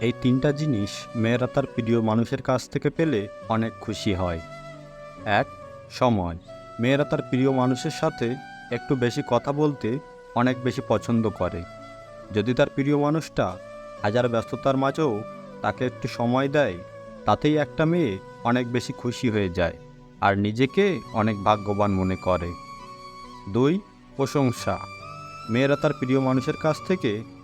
এই তিনটা জিনিস মেয়েরা তার প্রিয় মানুষের কাছ থেকে পেলে অনেক খুশি হয়। এক, সময়। মেয়েরা তার প্রিয় মানুষের সাথে একটু বেশি কথা বলতে অনেক বেশি পছন্দ করে। যদি তার প্রিয় মানুষটা হাজার ব্যস্ততার মাঝেও তাকে একটু সময় দেয়, তাতেই একটা মেয়ে অনেক বেশি খুশি হয়ে যায় আর নিজেকে অনেক ভাগ্যবান মনে করে। দুই, প্রশংসা। মেয়েরা তার প্রিয় মানুষের কাছ থেকে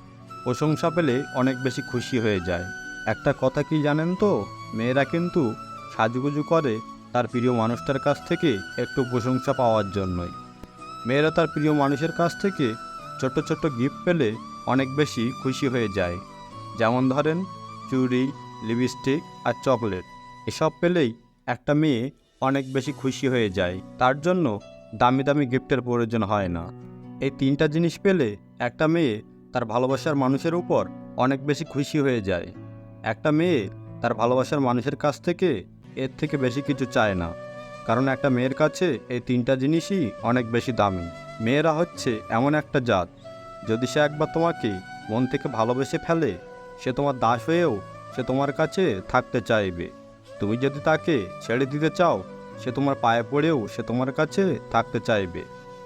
প্রশংসা পেলে অনেক বেশি খুশি হয়ে যায়। একটা কথা কি জানেন তো? মেয়েরা কিন্তু সাজুগুজু করে তার প্রিয় মানুষটার কাছ থেকে একটু প্রশংসা পাওয়ার জন্যই। মেয়েরা তার প্রিয় মানুষের কাছ থেকে ছোট ছোট গিফট পেলে অনেক বেশি খুশি হয়ে যায়। যেমন ধরেন চুড়ি লিপস্টিক আর চকলেট এসব পেলেই একটা মেয়ে অনেক বেশি খুশি হয়ে যায়। তার জন্য দামি দামি গিফটের প্রয়োজন হয় না। এই তিনটা জিনিস পেলে একটা মেয়ে তার ভালোবাসার মানুষের উপর অনেক বেশি খুশি হয়ে যায়। একটা মেয়ে তার ভালোবাসার মানুষের কাছ থেকে এর থেকে বেশি কিছু চায় না। কারণ একটা মেয়ের কাছে এই তিনটা জিনিসই অনেক বেশি দামি। মেয়েরা হচ্ছে এমন একটা জাত, যদি সে একবার তোমাকে মন থেকে ভালোবেসে ফেলে, সে তোমার দাস হয়েও সে তোমার কাছে থাকতে চাইবে। তুমি যদি তাকে ছেড়ে দিতে চাও, সে তোমার পায়ে পড়েও সে তোমার কাছে থাকতে চাইবে।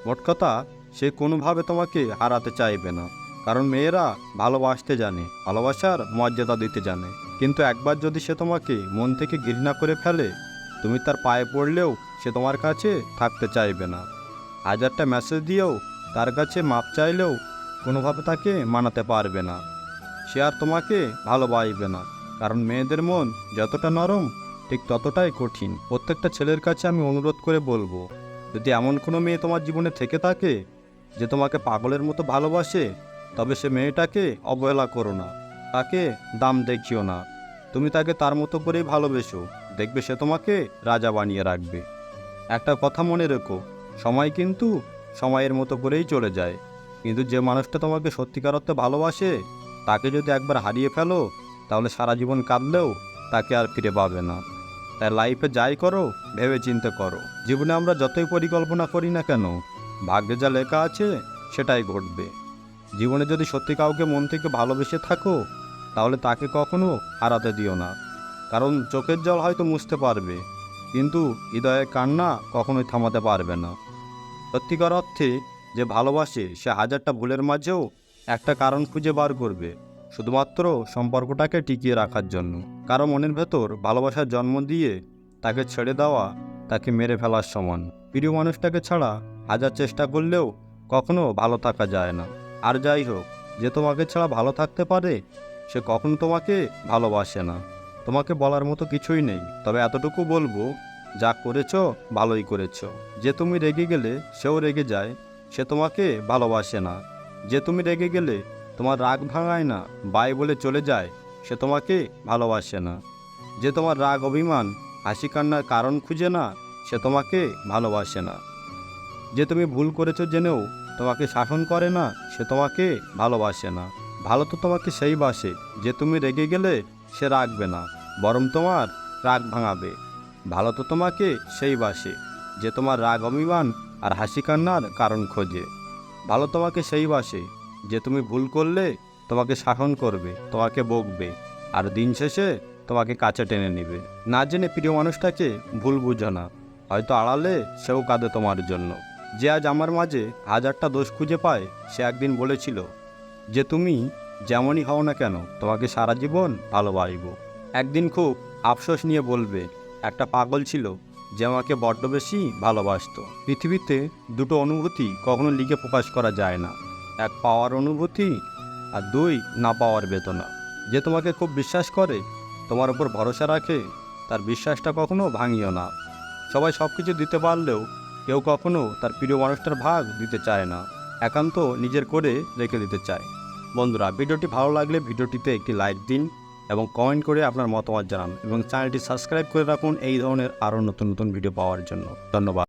মোট কথা, সে কোনোভাবে তোমাকে হারাতে চাইবে না। কারণ মেয়েরা ভালোবাসতে জানে, ভালোবাসার মর্যাদা দিতে জানে। কিন্তু একবার যদি সে তোমাকে মন থেকে ঘৃণা করে ফেলে, তুমি তার পায়ে পড়লেও সে তোমার কাছে থাকতে চাইবে না। হাজারটা মেসেজ দিয়েও তার কাছে মাপ চাইলেও কোনোভাবে তাকে মানাতে পারবে না। সে আর তোমাকে ভালোবাসবে না, কারণ মেয়েদের মন যতটা নরম, ঠিক ততটাই কঠিন। প্রত্যেকটা ছেলের কাছে আমি অনুরোধ করে বলব, যদি এমন কোনো মেয়ে তোমার জীবনে থেকে থাকে, যে তোমাকে পাগলের মতো ভালোবাসে তবে সে মেয়েটাকে অবহেলা করো না। তাকে দাম দেখিও না। তুমি তাকে তার মতো করেই ভালোবেসো। দেখবে সে তোমাকে রাজা বানিয়ে রাখবে। একটা কথা মনে রেখো, সময় কিন্তু সময়ের মতো করেই চলে যায়। কিন্তু যে মানুষটা তোমাকে সত্যিকার অর্থে ভালোবাসে, তাকে যদি একবার হারিয়ে ফেলো, তাহলে সারা জীবন কাঁদলেও তাকে আর ফিরে পাবে না। তাই লাইফে যাই করো, ভেবে চিন্তে করো। জীবনে আমরা যতই পরিকল্পনা করি না কেন, ভাগ্যে যা লেখা আছে, সেটাই ঘটবে। জীবনে যদি সত্যি কাউকে মন থেকে ভালোবেসে থাকো, তাহলে তাকে কখনো হারাতে দিও না। কারণ চোখের জল হয়তো মুছতে পারবে, কিন্তু হৃদয়ের কান্না কখনোই থামাতে পারবে না। সত্যিকার অর্থে, যে ভালোবাসে, সে হাজারটা ভুলের মাঝেও একটা কারণ খুঁজে বার করবে, শুধুমাত্র সম্পর্কটাকে টিকিয়ে রাখার জন্য। কারও মনের ভেতর ভালোবাসার জন্ম দিয়ে তাকে ছেড়ে দেওয়া, তাকে মেরে ফেলার সমান। প্রিয় মানুষটাকে ছাড়া হাজার চেষ্টা করলেও কখনো ভালো থাকা যায় না। আর যাই হোক, যে তোমাকে ছাড়া ভালো থাকতে পারে, সে কখনো তোমাকে ভালোবাসে না। তোমাকে বলার মতো কিছুই নেই। তবে এতটুকু বলব, যা করেছ, ভালোই করেছ। যে তুমি রেগে গেলে, সেও রেগে যায়। সে তোমাকে ভালোবাসে না। যে তুমি রেগে গেলে, তোমার রাগ ভাঙায় না, বাই বলে চলে যায়, সে তোমাকে ভালোবাসে না। যে তোমার রাগ অভিমান, হাসি কান্নার কারণ খুঁজে না, সে তোমাকে ভালোবাসে না। যে তুমি ভুল করেছ জেনেও তোমাকে শাসন করে না, সে তোমাকে ভালোবাসে না। ভালো তো তোমাকে সেই বাসে, যে তুমি রেগে গেলে সে রাখবে না, বরং তোমার রাগ ভাঙাবে। ভালো তো তোমাকে সেই বাসে, যে তোমার রাগ অভিমান আর হাসি কান্নার কারণ খোঁজে। ভালো তোমাকে সেই বাসে, যে তুমি ভুল করলে তোমাকে শাসন করবে, তোমাকে বকবে, আর দিন শেষে তোমাকে কাছে টেনে নেবে। না জেনে প্রিয় মানুষটাকে ভুল বুঝো না, হয়তো আড়ালে সেও কাঁদে তোমার জন্য। যে আজ আমার মাঝে হাজারটা দোষ খুঁজে পায়, সে একদিন বলেছিল, যে তুমি যেমনই হও না কেন, তোমাকে সারা জীবন ভালোবাসব। একদিন খুব আফসোস নিয়ে বলবে, একটা পাগল ছিল যে আমাকে বড্ড বেশি ভালোবাসতো। পৃথিবীতে দুটো অনুভূতি কখনো লিখে প্রকাশ করা যায় না, এক পাওয়ার অনুভূতি আর দুই না পাওয়ার বেদনা। যে তোমাকে খুব বিশ্বাস করে, তোমার উপর ভরসা রাখে, তার বিশ্বাসটা কখনো ভাঙিও না। সবাই সব কিছু দিতে পারলেও কেউ কখনো তার প্রিয় মানুষটার ভাগ দিতে চায় না, একান্ত নিজের করে রেখে দিতে চায়। বন্ধুরা, ভিডিওটি ভালো লাগলে ভিডিওটিতে একটি লাইক দিন এবং কমেন্ট করে আপনার মতামত জানান এবং চ্যানেলটি সাবস্ক্রাইব করে রাখুন এই ধরনের আরও নতুন নতুন ভিডিও পাওয়ার জন্য। ধন্যবাদ।